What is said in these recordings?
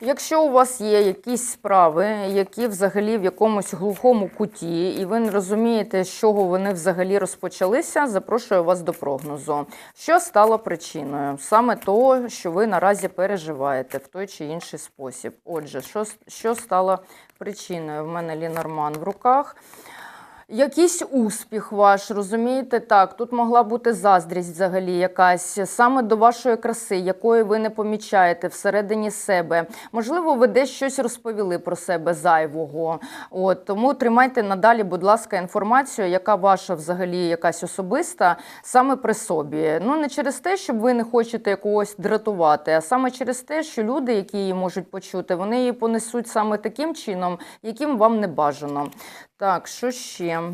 Якщо у вас є якісь справи, які взагалі в якомусь глухому куті, і ви не розумієте, з чого вони взагалі розпочалися, запрошую вас до прогнозу. Що стало причиною? Саме того, що ви наразі переживаєте в той чи інший спосіб. Отже, що, що стало причиною? В мене Лінорман в руках. Якийсь успіх ваш, розумієте? Так, тут могла бути заздрість взагалі якась саме до вашої краси, якої ви не помічаєте всередині себе. Можливо, ви десь щось розповіли про себе зайвого. От тому тримайте надалі, будь ласка, інформацію, яка ваша взагалі якась особиста, саме при собі. Ну не через те, щоб ви не хочете когось дратувати, а саме через те, що люди, які її можуть почути, вони її понесуть саме таким чином, яким вам не бажано. Так, що ще? А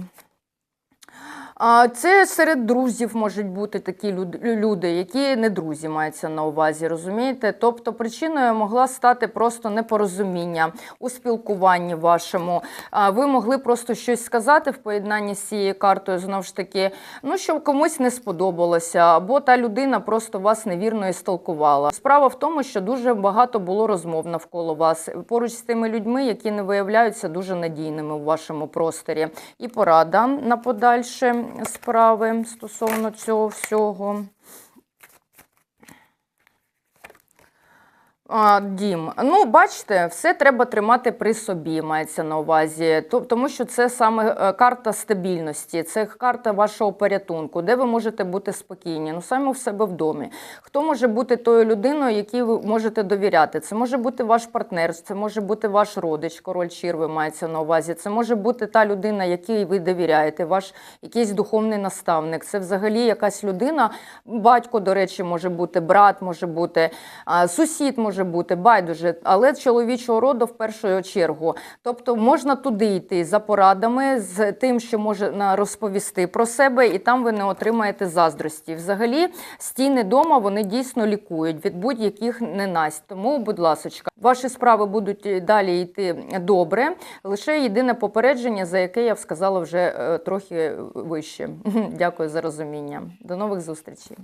це серед друзів можуть бути такі люд- люди, які не друзі мається на увазі, розумієте? Тобто причиною могла стати просто непорозуміння у спілкуванні вашому. Ви могли просто щось сказати в поєднанні з цією картою, знову ж таки, ну що комусь не сподобалося, або та людина просто вас невірно істолкувала. Справа в тому, що дуже багато було розмов навколо вас поруч з тими людьми, які не виявляються дуже надійними у вашому просторі. І порада на подальше справи стосовно цього всього. Дім, ну бачите, все треба тримати при собі, мається на увазі. То- Тому що це саме е, карта стабільності, це карта вашого порятунку, де ви можете бути спокійні. Ну саме в себе в домі. Хто може бути тою людиною, якій ви можете довіряти? Це може бути ваш партнер, це може бути ваш родич, король черви мається на увазі. Це може бути та людина, якій ви довіряєте, ваш якийсь духовний наставник. Це взагалі якась людина, батько, до речі, може бути, брат може бути, сусід може бути, байдуже, але чоловічого роду в першу чергу. Тобто можна туди йти за порадами, з тим, що можна розповісти про себе, і там ви не отримаєте заздрості. Взагалі, стіни дома вони дійсно лікують від будь-яких ненасть. Тому, будь ласочка, ваші справи будуть далі йти добре. Лише єдине попередження, за яке я б сказала вже е, трохи вище. Дякую за розуміння. До нових зустрічей.